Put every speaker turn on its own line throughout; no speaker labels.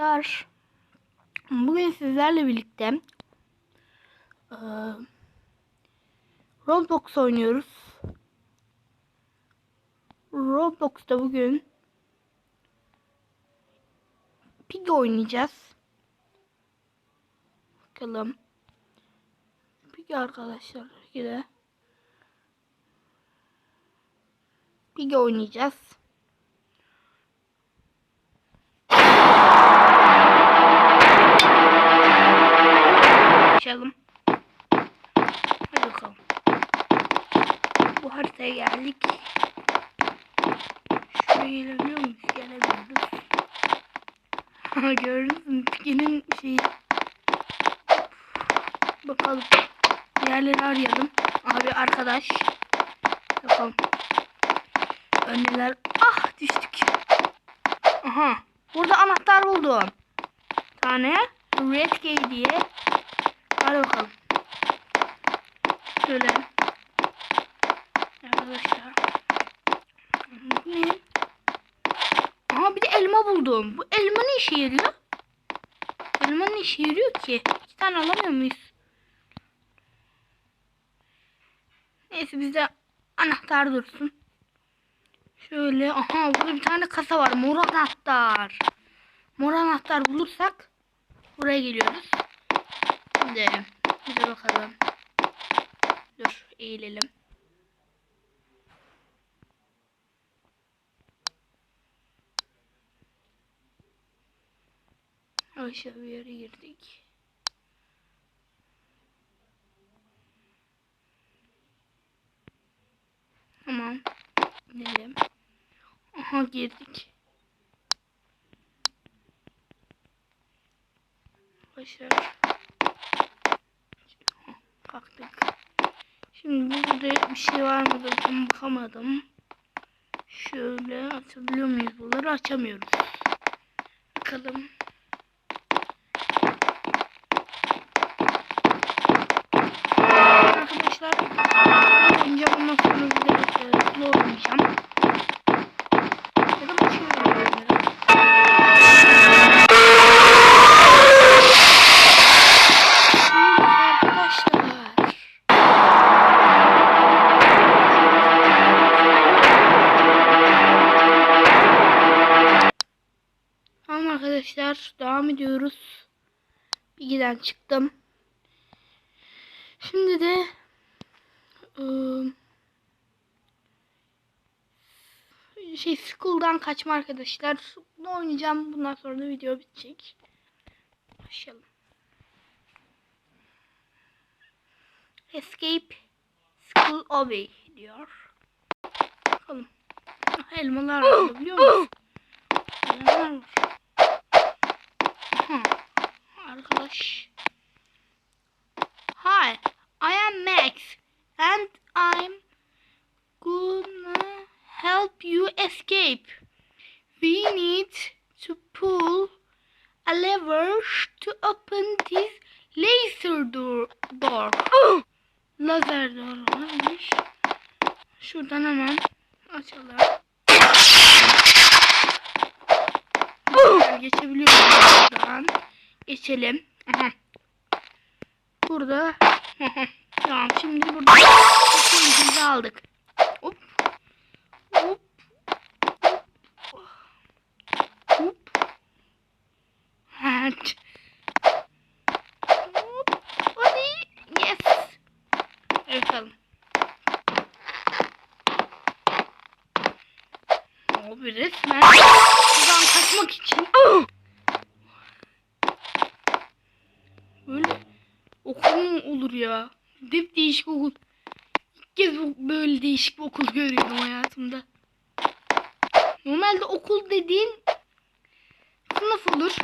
Arkadaşlar, Bugün sizlerle birlikte eee, Roblox oynuyoruz. Roblox'ta bugün Pig oynayacağız. Bakalım. Pig arkadaşlar. Yine Pig oynayacağız. Açalım. Hadi bakalım. Bu haritaya geldik. Şuraya gelebiliyor muyuz? Gelemiyoruz. Ha gördünüz mü? Piginin şeyi. Bakalım. Diğerleri arayalım. Abi arkadaş. Bakalım. Öndeler. Ah düştük. Aha. Burada anahtar buldum. Tane. Red Key diye. Hadi bakalım. Şöyle. Arkadaşlar. Ne? Aha bir de elma buldum. Bu elma ne işe yarıyor? Elma ne işe yarıyor ki? İki tane alamıyor muyuz? Neyse bizde anahtar dursun. Şöyle aha burada bir tane kasa var. Mor anahtar. Mor anahtar bulursak buraya geliyoruz. Şimdi bir de bakalım. Dur eğilelim. Aşağı bir yere girdik. Tamam. Gidelim. Aha girdik. Başar. Kalktık. Şimdi burada bir şey var mı da bakamadım. Şöyle açabiliyor muyuz bunları? Açamıyoruz. Bakalım. Arkadaşlar oynayacağım ondan sonra bir de slow oynayacağım. Bilgiden çıktım. Şimdi de ıı, şey school'dan kaçma arkadaşlar. Bunu oynayacağım. Bundan sonra da video bitecek. Başlayalım. Escape School Obey diyor. Bakalım. Elmalar var biliyor musun? Elmalar var. Arkadaş. Hi, I am Max and I'm gonna help you escape. We need to pull a lever to open this laser door. door. Lazer door varmış. Şuradan hemen açalım. Güzel, Geçebiliyoruz buradan. Geçelim. Burada. tamam şimdi burada aldık. Hop. Hop. Hop. Hop. Evet. Hop. Hadi. Yes. Evet bakalım. Abi resmen buradan kaçmak için böyle okul mu olur ya? Dip değişik okul. İlk kez böyle değişik bir okul görüyorum hayatımda. Normalde okul dediğin sınıf olur.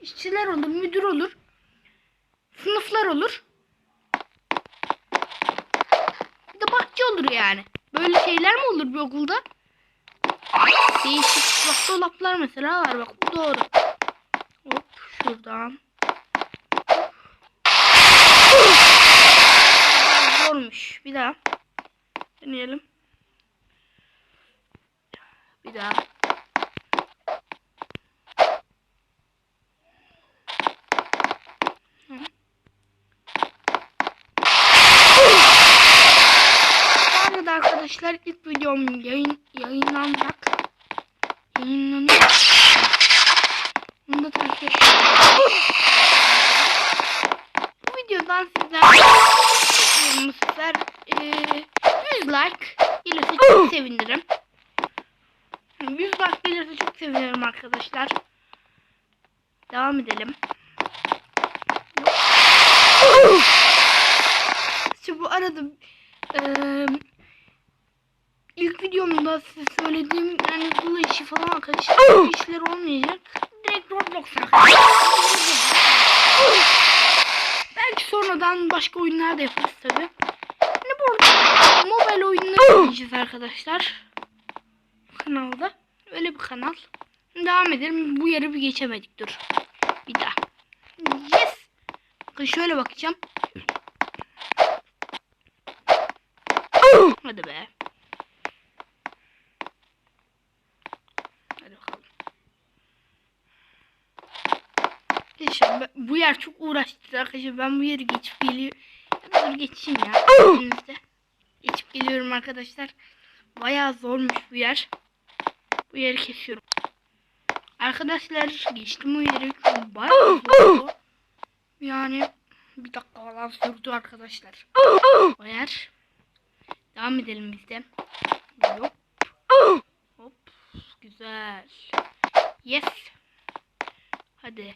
İşçiler olur, müdür olur. Sınıflar olur. Bir de bahçe olur yani. Böyle şeyler mi olur bir okulda? Değişik bak dolaplar mesela var bak bu doğru şuradan. Zormuş. Bir daha. Deneyelim. Bir daha. arkadaşlar ilk videom yayın yayınlanacak. Sevinirim. 100 like gelirse çok sevinirim arkadaşlar. Devam edelim. İşte bu arada eee ilk videomda size söylediğim yani Zula işi falan arkadaşlar bu işler olmayacak. Direkt Roblox arkadaşlar. Belki sonradan başka oyunlar da yaparız tabi. Hani bu arada mobil oynayacağız arkadaşlar. Kanalda. Öyle bir kanal. Devam edelim. Bu yeri bir geçemedik. Dur. Bir daha. Yes. Bakın şöyle bakacağım. Hadi be. Hadi bakalım. Ben- bu yer çok uğraştı arkadaşlar. Ben bu yeri geçip geliyorum. Dur geçeyim ya. Elinizde. Geliyorum arkadaşlar. Bayağı zormuş bu yer. Bu yeri kesiyorum. Arkadaşlar geçtim o yeri. Bayağı zordu. Yani bir dakika falan sürdü arkadaşlar. O yer. Devam edelim biz de. Hop. Hop. Güzel. Yes. Hadi.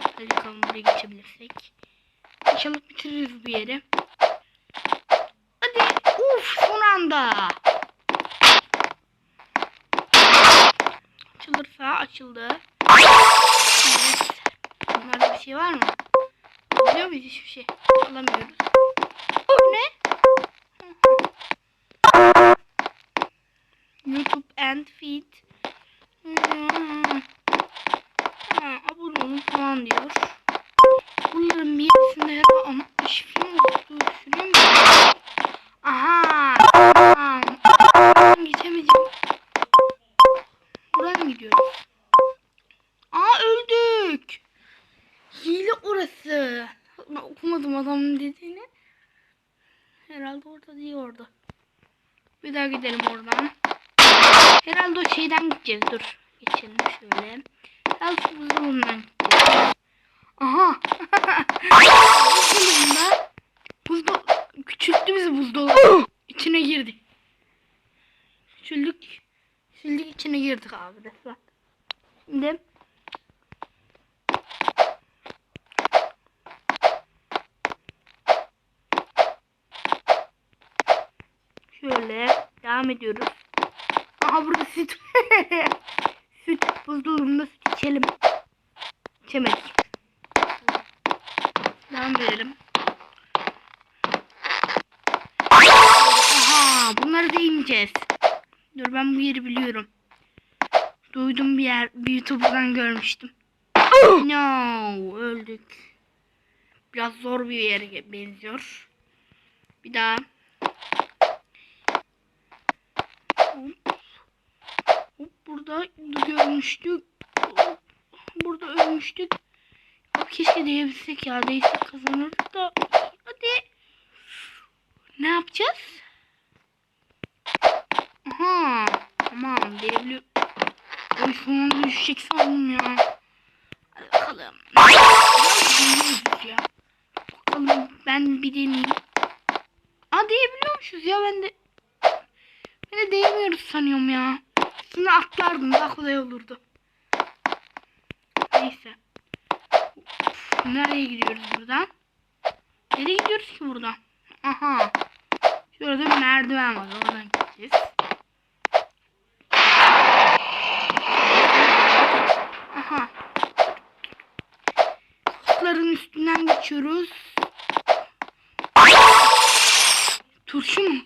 Hadi bakalım buraya geçebilirsek. İnşallah bitiririz bu yeri. Anda. Açılırsa açıldı. Evet. Bunlarda bir şey var mı? Alıyor muyuz hiçbir şey? Alamıyoruz. Bu ne? YouTube and feed. Tamam. Buradan gidiyoruz? Aa öldük. Hile orası. Ben okumadım adamın dediğini. Herhalde orada değil orada. Bir daha gidelim oradan. Herhalde o şeyden gideceğiz. Dur. Geçelim şöyle. Herhalde şu buzdolabından gideceğiz. Aha. Buzdolabında. Buzdo küçülttü bizi buzdolabı. İçine girdik. Küçüldük. Küçüldük içine girdik abi resmen. Şimdi Şöyle devam ediyoruz. Aha burada süt. süt buzdolabında süt içelim. İçemedik. Devam edelim. Ben bu yeri biliyorum. Duydum bir yer. Bir YouTube'dan görmüştüm. no öldük. Biraz zor bir yere benziyor. Bir daha. Hop. Hop burada görmüştük. Hop. Burada ölmüştük. Hop keşke diyebilsek ya. Değilsek kazanırdık da. Hadi. Ne yapacağız? Aha. Tamam. Diyebiliyor. Oy sonunda düşecek sandım ya. Hadi bakalım. Ya. Bakalım ben bir deneyeyim. Aa diyebiliyormuşuz ya ben de. Ben de değmiyoruz sanıyorum ya. Üstüne atlardım daha kolay olurdu. Neyse. Uf, nereye gidiyoruz buradan? Nereye gidiyoruz ki buradan? Aha. Şurada merdiven var. Oradan gideceğiz. Aha. Kutların geçiyoruz. Turşu mu?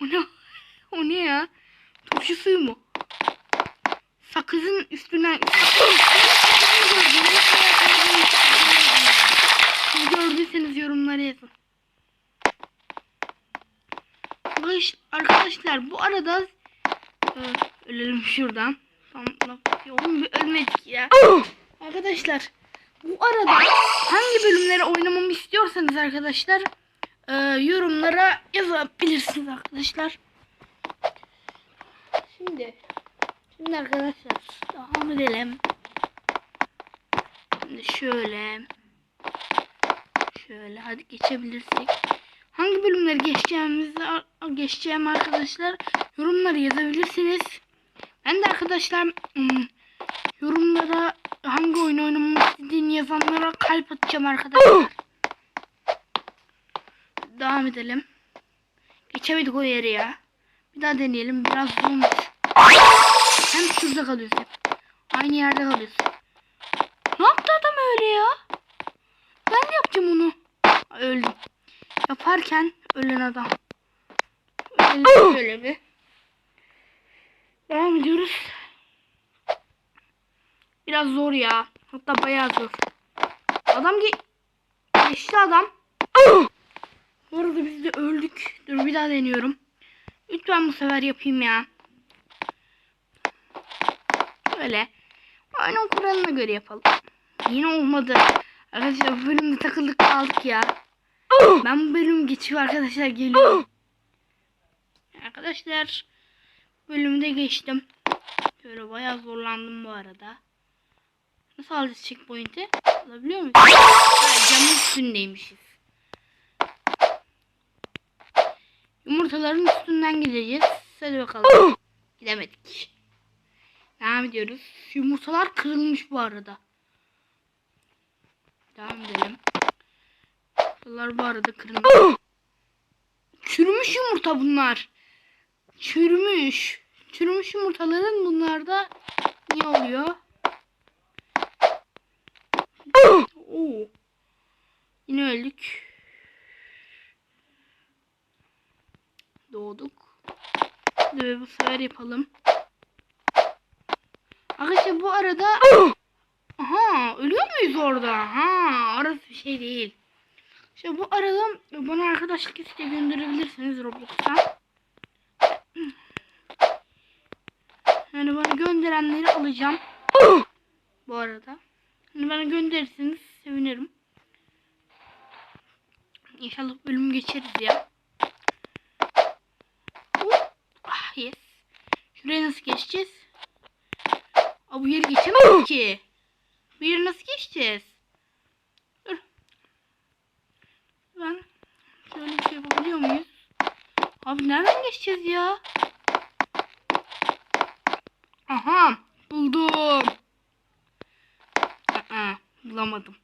O ne? O ne ya? Turşu suyu mu? Sakızın üstünden... Siz gördüyseniz yorumlara yazın. Arkadaş- Arkadaşlar bu arada Ee, ölelim şuradan. Tamam. Oğlum bir ölmedik ya. Arkadaşlar bu arada hangi bölümleri oynamamı istiyorsanız arkadaşlar e, yorumlara yazabilirsiniz arkadaşlar. Şimdi şimdi arkadaşlar devam edelim. Şimdi şöyle şöyle hadi geçebilirsek. Hangi bölümleri geçeceğimizi geçeceğim arkadaşlar yorumlara yazabilirsiniz. Ben de arkadaşlar hmm, yorumlara hangi oyun oynamamı istediğini yazanlara kalp atacağım arkadaşlar. Devam edelim. Geçemedik o yeri ya. Bir daha deneyelim. Biraz zormuş. Hem şurada kalıyoruz hep. Aynı yerde kalıyoruz. Ne yaptı adam öyle ya? Ben de yapacağım onu. Öldüm. Yaparken ölen adam. Öyle, öyle bir. Devam ediyoruz. Biraz zor ya. Hatta bayağı zor. Adam ge geçti adam. Bu arada biz de öldük. Dur bir daha deniyorum. Lütfen bu sefer yapayım ya. Böyle. Oyunun kuralına göre yapalım. Yine olmadı. Arkadaşlar bu bölümde takıldık kaldık ya. Ben bu bölüm geçiyor arkadaşlar geliyorum. Arkadaşlar bölümde geçtim. Böyle bayağı zorlandım bu arada. Nasıl alacağız checkpoint'i? Alabiliyor muyuz? Ha, camın üstündeymişiz. Yumurtaların üstünden gideceğiz. Hadi bakalım. Gidemedik. Devam ediyoruz. Yumurtalar kırılmış bu arada. Devam edelim. Yumurtalar bu arada kırılmış. Çürümüş yumurta bunlar. Çürümüş. Çürümüş yumurtaların bunlarda ne oluyor? Oo. Yine öldük. Doğduk. Hadi bu sefer yapalım. Arkadaşlar bu arada Aha ölüyor muyuz orada? Ha orası bir şey değil. İşte bu arada bana arkadaşlık isteği gönderebilirsiniz Roblox'tan. Yani bana gönderenleri alacağım. bu arada. Yani bana gönderirseniz sevinirim. İnşallah bölüm geçeriz ya. Ah yes. Şuraya nasıl geçeceğiz? Aa, bu yeri geçemeyiz ki. Bu yeri nasıl geçeceğiz? Dur. Ben şöyle bir şey yapabiliyor muyuz? Abi nereden geçeceğiz ya? Aha buldum. Aa, bulamadım.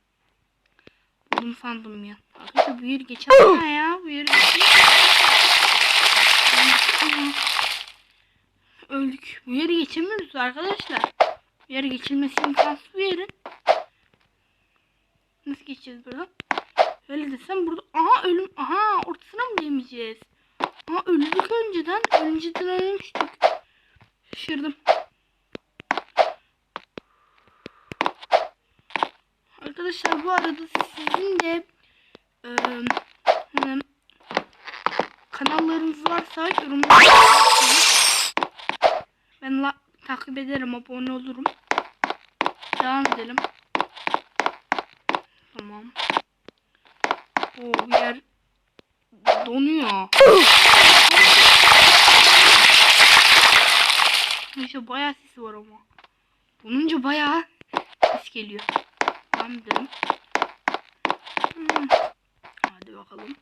Buldum sandım ya. Arkadaşlar bu yeri geçemem ya. Geçemem. Öldük. Bu yeri geçemiyoruz arkadaşlar. Bu geçilmesi imkansız bir yerin. Nasıl geçeceğiz buradan? Öyle desem burada. Aha ölüm. Aha ortasına mı değmeyeceğiz? Aha öldük önceden. Önceden ölmüştük. Şaşırdım. Arkadaşlar bu arada sizin de e, hani, kanallarınız varsa yorumlara. Ben la, takip ederim, abone olurum. Devam edelim. Tamam. O yer donuyor. İşte bayağı sesi var ama. Donunca bayağı ses geliyor. Edelim. Hmm. Hadi bakalım.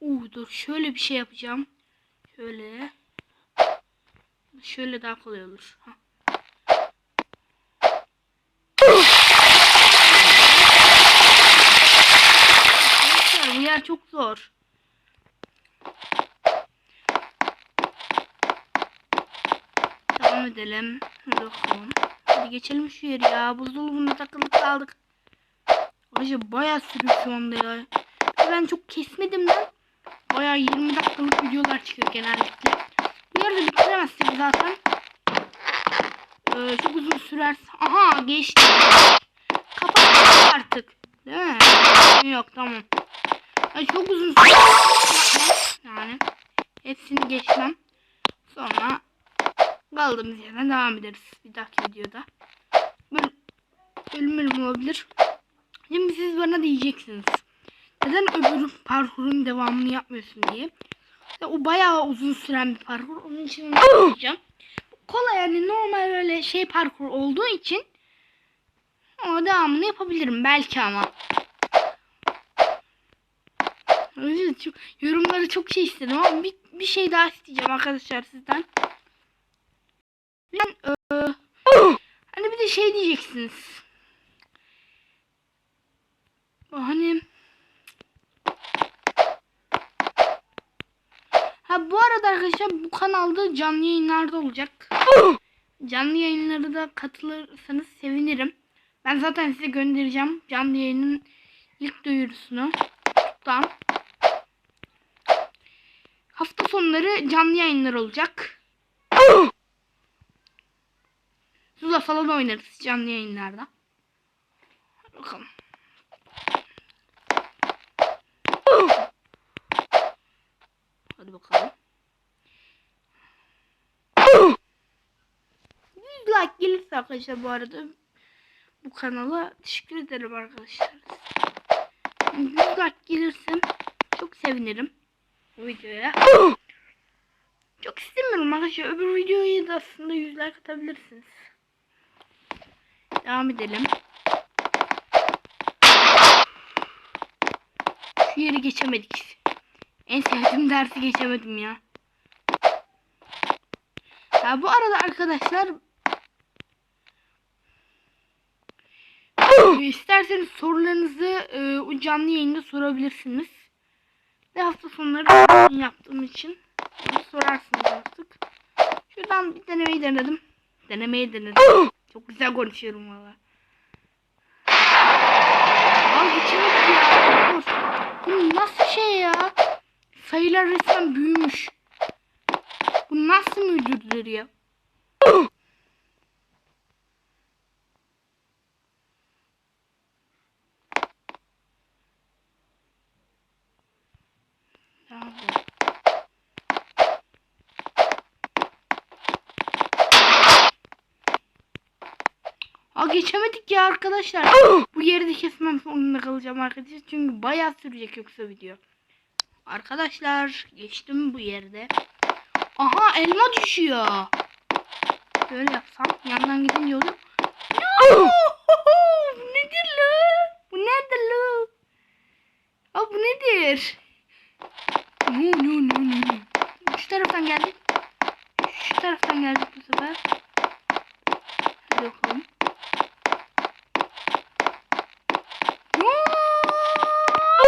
Uh, dur şöyle bir şey yapacağım. Şöyle. Şöyle daha kolay olur. Ha. Bu yer çok zor. Devam edelim. Bakalım. Hadi geçelim şu yeri ya. Buzdolabında takılıp kaldık. Arkadaşlar bayağı sürüyor şu anda ya. Ben çok kesmedim lan. Bayağı 20 dakikalık videolar çıkıyor genellikle. Bu yerde bitiremezsek zaten. Ee, çok uzun sürer. Aha geçti. Kapat artık. Değil mi? Yok tamam. Ay, çok uzun sürer. Yani hepsini geçmem. Sonra kaldığımız yerden devam ederiz bir dahaki videoda. Böyle bölüm olabilir. Şimdi siz bana diyeceksiniz. Neden öbür parkurun devamını yapmıyorsun diye. Ve o bayağı uzun süren bir parkur. Onun için onu yapacağım. Kolay yani normal öyle şey parkur olduğu için o devamını yapabilirim belki ama. Yorumları çok şey istedim ama bir, bir şey daha isteyeceğim arkadaşlar sizden. Ben eee, hani bir de şey diyeceksiniz. Hani Ha bu arada arkadaşlar bu kanalda canlı yayınlarda olacak. canlı yayınlara da katılırsanız sevinirim. Ben zaten size göndereceğim canlı yayının ilk duyurusunu. YouTube'dan. Hafta sonları canlı yayınlar olacak. Zula falan oynarız canlı yayınlarda. Bakalım. Hadi bakalım. 100 like gelirse arkadaşlar bu arada bu kanala teşekkür ederim arkadaşlar. 100 like gelirse çok sevinirim bu videoya. Çok istemiyorum arkadaşlar. Öbür videoyu da aslında 100 like atabilirsiniz. Devam edelim. Şu yeri geçemedik. En sevdiğim dersi geçemedim ya. Ya bu arada arkadaşlar isterseniz sorularınızı e, canlı yayında sorabilirsiniz. Ve hafta sonları yaptığım için sorarsınız artık. Şuradan bir denemeyi denedim. Denemeyi denedim. Çok güzel konuşuyorum valla. Al geçemedik ya. Bu nasıl şey ya? Sayılar resmen büyümüş. Bu nasıl müdürdür ya? Nerede? Aa geçemedik ya arkadaşlar. Bu yeri de kesmem zorunda kalacağım arkadaşlar. Çünkü bayağı sürecek yoksa video. Arkadaşlar geçtim bu yerde. Aha elma düşüyor. Böyle yapsam yandan gidince olur. No! Bu nedir lu? Bu nedir lu? Aa bu nedir? No no no no. no. Şu taraftan geldik. Şu taraftan geldik bu sefer. Hadi bakalım. No!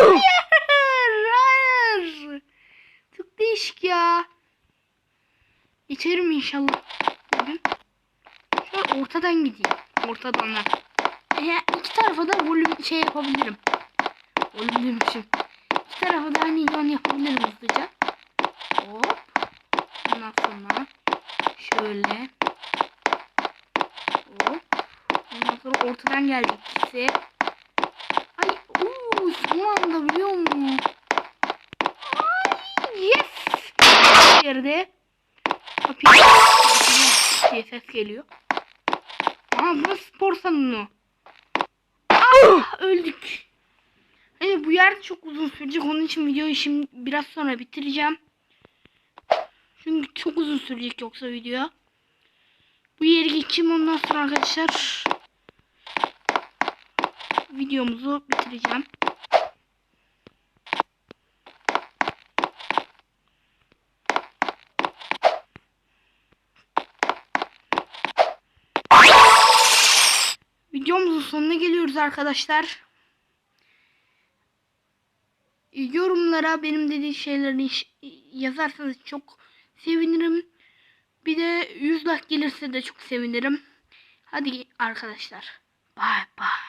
Hayır, hayır. Çok değişik ya. Geçerim inşallah. Bugün. Şöyle ortadan gideyim. Ortadan da. Ya iki tarafa da volüm şey yapabilirim. Volüm demişim. İki tarafa da aynı yön yapabilirim hızlıca. Hop. Ondan sonra şöyle. Hop. Ondan sonra ortadan geldik ikisi. Ay uuu son anda biliyor musun? Ay yes. Yerde. Kapıyı ses geliyor. Aa bu spor salonu. Ah öldük. Bu yer çok uzun sürecek. Onun için videoyu şimdi biraz sonra bitireceğim. Çünkü çok uzun sürecek yoksa video. Bu yeri geçeyim ondan sonra arkadaşlar videomuzu bitireceğim. Videomuzun sonuna geliyoruz arkadaşlar. Yorumlara benim dediğim şeyleri yazarsanız çok sevinirim. Bir de 100 like gelirse de çok sevinirim. Hadi arkadaşlar. Bye bye.